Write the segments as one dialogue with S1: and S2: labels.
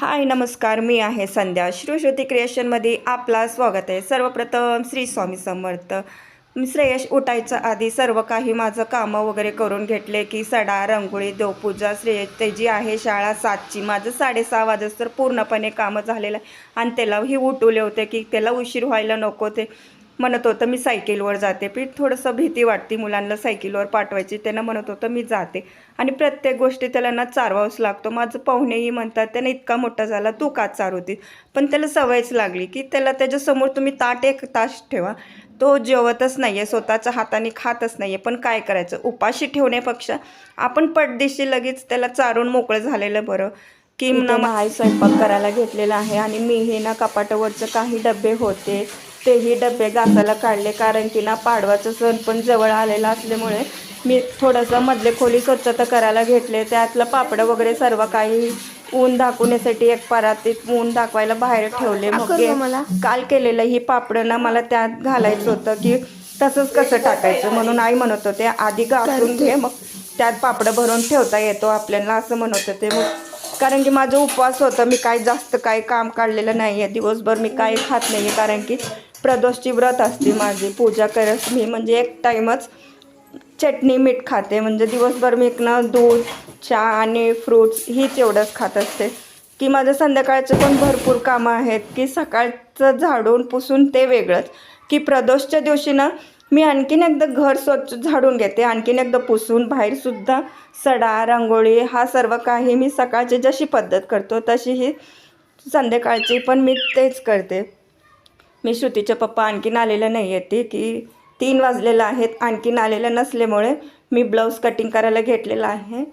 S1: हाय नमस्कार मी आहे संध्या. श्रीश्रुती क्रिएशनमध्ये आपला स्वागत आहे. सर्वप्रथम श्री स्वामी समर्थ. श्रेयश उठायच्या आधी सर्व काही माझं कामं वगैरे करून घेतले की सडा रंगोळी देवपूजा श्रेयश ते जी आहे शाळा सातची. माझं साडेसहा वाजता तर पूर्णपणे कामं झालेलं आहे. आणि त्यालाही उठवले होते की त्याला उशीर व्हायला नको ते. म्हणत होतं मी सायकलवर जाते. पण थोडंसं भीती वाटते मुलांना सायकलवर पाठवायची. त्यानं म्हणत होतं मी जाते. आणि प्रत्येक गोष्टी त्याला ना चारवावंच लागतो. माझं पाहुणेही म्हणतात त्याने इतका मोठा झाला तू का चारवते पण त्याला सवयच लागली की त्याला त्याच्यासमोर तुम्ही ताट एक तास ठेवा. तो जेवतच नाही आहे स्वतःच्या हाताने खातच नाही आहे पण काय करायचं? उपाशी ठेवण्यापेक्षा आपण पटदिशी लगेच त्याला चारून मोकळं झालेलं बरं. की ना आई स्वयंपाक करायला घेतलेला आहे आणि मी हे ना कपाटावरचं काही डबे होते. तेही डबे घासायला काढले कारण की ना पाडवाचं सण पण जवळ आलेला असल्यामुळे मी थोडंसं मधले खोली स्वच्छता करायला घेतले. त्यातलं पापडं वगैरे सर्व काही ऊन दाखवण्यासाठी एक परातीत ऊन दाखवायला बाहेर ठेवले. मग हे काल केलेलं ही पापडं ना मला त्यात घालायचं होतं की तसंच कसं टाकायचं म्हणून आई म्हणत होते आधी घासून घे मग त्यात पापडं भरून ठेवता येतो आपल्याला असं म्हणत होते. मग कारण की माझं उपवास होतं मी काही जास्त काही काम काढलेलं नाही आहे दिवसभर मी काही खात नाही आहे कारण की प्रदोषची व्रत असते माझी. पूजा करत मी म्हणजे एक टाईमच चटणी मीठ खाते. म्हणजे दिवसभर मी ना दूध चहा आणि फ्रूट्स हीच एवढंच खात असते. की माझं संध्याकाळचं पण भरपूर कामं आहेत की सकाळचं झाडून पुसून ते वेगळंच. की प्रदोषच्या दिवशी ना मी आणखीन एकदा घर स्वच्छ झाडून घेते आणखीन एकदा पुसून बाहेरसुद्धा सडा रांगोळी हा सर्व काही मी सकाळची जशी पद्धत करतो तशी ही संध्याकाळची पण मी तेच करते. मी श्रुतीचे पप्पा आणखीन आलेलं नाही येते की तीन वाजलेलं आहेत आणखीन आलेलं नसल्यामुळे मी ब्लाऊज कटिंग करायला घेतलेला आहे.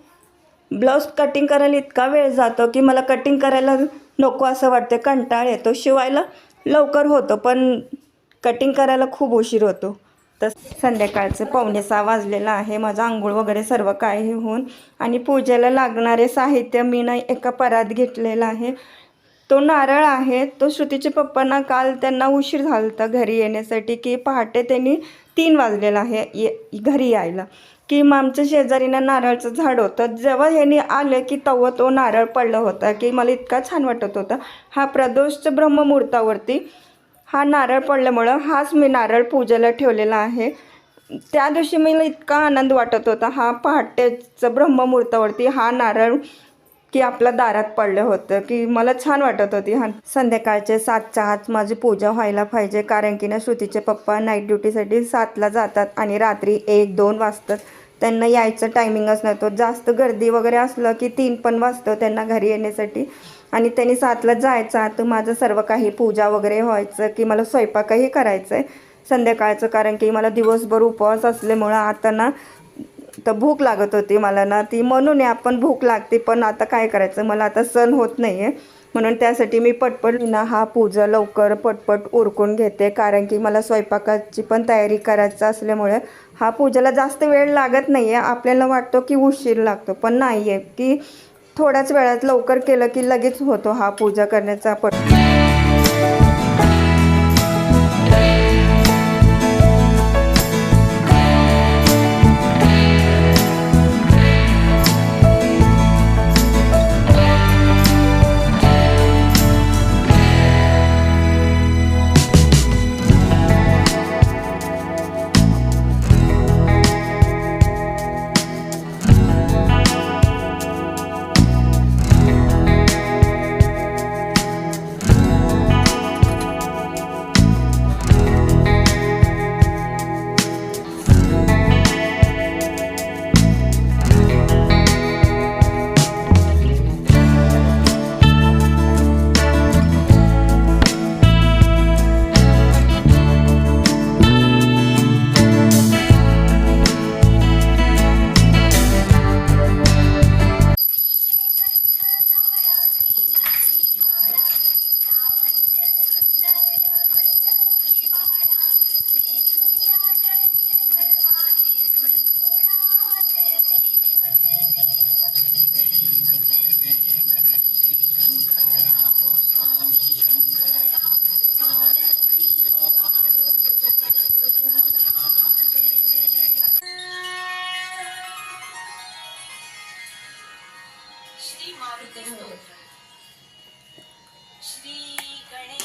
S1: ब्लाऊज कटिंग करायला इतका वेळ जातो की मला कटिंग करायला नको असं वाटते कंटाळ येतो. शिवायला लवकर होतं पण कटिंग करायला खूप उशीर होतो. तर संध्याकाळचं पावणे सहा वाजलेलं आहे माझं आंघोळ वगैरे सर्व काही होऊन आणि पूजेला लागणारे साहित्य मी ना एका परात घेतलेलं आहे. तो नारळ आहे तो श्रुतीचे पप्पांना काल त्यांना उशीर झाला होता घरी येण्यासाठी की पहाटे त्यांनी तीन वाजलेलं आहे ये घरी यायला. की मग आमच्या शेजारीनं नारळचं झाड होतं. जेव्हा ह्यांनी आले की तेव्हा तो नारळ पडला होता की मला इतका छान वाटत होता. हा प्रदोषच्या ब्रह्ममुहूर्तावरती हा नारळ पडल्यामुळं हाच मी नारळ पूजेला ठेवलेला आहे. त्या दिवशी मला इतका आनंद वाटत होता. हा पहाटेचं ब्रह्ममुहूर्तावरती हा नारळ की आपल्या दारात पडलं होतं की मला छान वाटत होती. हा संध्याकाळचे सातच्या आत माझी पूजा व्हायला पाहिजे कारण की ना श्रुतीचे पप्पा नाईट ड्युटीसाठी सातला जातात आणि रात्री एक दोन वाजतात. त्यांना यायचं टायमिंगच नव्हतं जास्त गर्दी वगैरे असलं की तीन पण वाजतं त्यांना घरी येण्यासाठी. आणि त्यांनी सातला जायचं तर माझं सर्व काही पूजा वगैरे व्हायचं की मला स्वयंपाकही करायचं आहे संध्याकाळचं कारण की मला दिवसभर उपवास असल्यामुळं आता ना तर भूक लागत होती मला ना. ती म्हणून आहे आपण भूक लागते पण आता काय करायचं? मला आता सण होत नाही आहे म्हणून त्यासाठी मी पटपट ना हा पूजा लवकर पटपट उरकून घेते. कारण की मला स्वयंपाकाची पण तयारी करायचं असल्यामुळे हा पूजेला जास्त वेळ लागत नाही आहे आपल्याला वाटतो की उशीर लागतो पण नाही आहे की थोड्याच वेळात लवकर केलं की लगेच होतो हा पूजा करण्याचा पट
S2: श्री मारुती स्तोत्र. श्री गणेश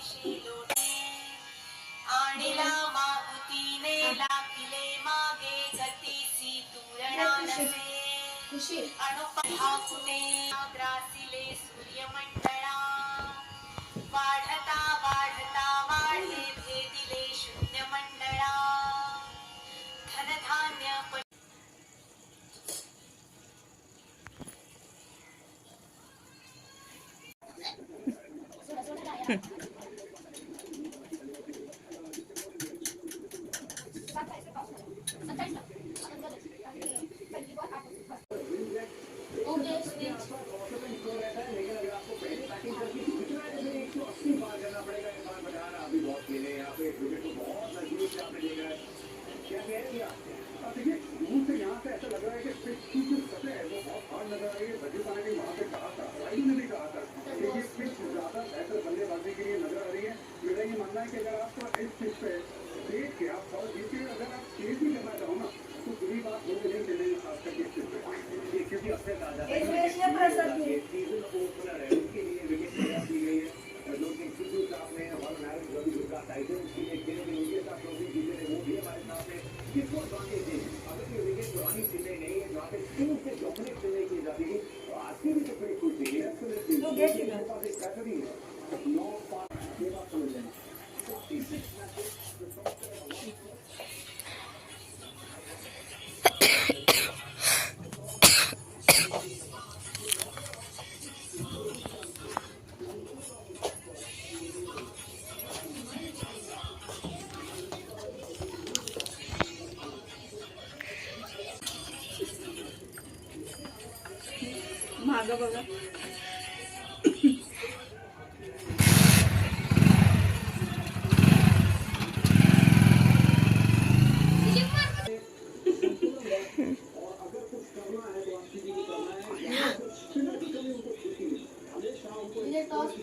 S2: तूरणानसे अणुपहाकुने ग्रासिले सूर्यमंडळा वाढता वाढता वाढले भेदिले शून्य मंडळा धनधान्य होता है कि अगर आपको इस चीज़ पे
S3: देख के आप और देखिए अगर आप चेज भी करना चाहो ना तो बुरी बात होने नहीं देने खास करके इस चीज़ पे क्योंकि अब
S1: तो गेट के पास एक कैटरी है नौ पाँच ये बात समझ मागं बघा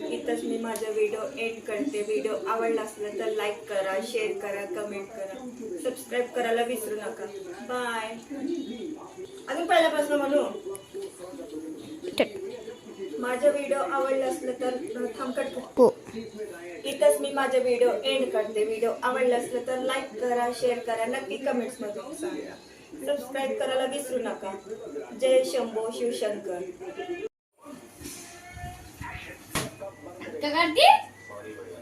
S1: इथंच मी माझा व्हिडिओ एंड करते. व्हिडिओ आवडला असला तर लाईक करा शेअर करा कमेंट करा. सबस्क्राईब करायला विसरू नका. बाय अजून पहिल्यापासून म्हणू. माझा व्हिडिओ आवडला असला तर थांब कट कर.
S3: हो.
S1: इथंच मी माझा व्हिडिओ एंड करते. व्हिडिओ आवडला असला तर लाईक करा शेअर करा नक्की कमेंट्समध्ये सांगा. सबस्क्राईब करायला विसरू नका. जय शंभो शिवशंकर.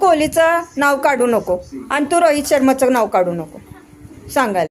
S1: कोहलीचं नाव काढू नको. आणि तू रोहित शर्माचं नाव काढू नको. सांगाल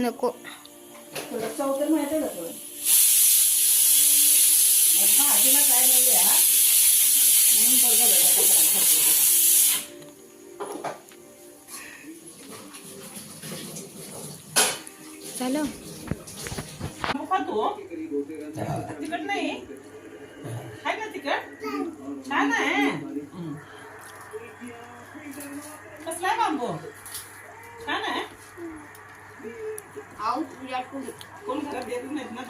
S3: नको.
S1: थोडं चव तर माहिती आहे
S3: आऊ तुझ्या पुढे.
S4: कोण घरात देत नाहीत ना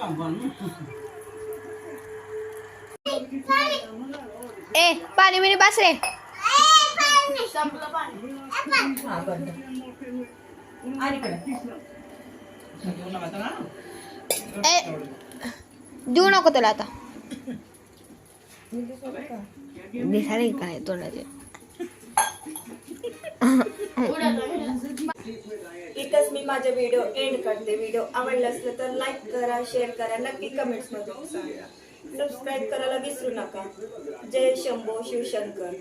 S3: ए पाणी मिनी बस रे. संपलं पाणी.
S1: हा
S3: ए देऊ नको त्याला आता. दिसायला का नाही तोंडाचे
S1: इथंच मी माझे व्हिडिओ एंड करते. व्हिडिओ आवडला असलं तर लाईक करा शेअर करा. नक्की कमेंट्समध्ये सांगा. सबस्क्राईब करायला विसरू नका. जय शंभो शिवशंकर.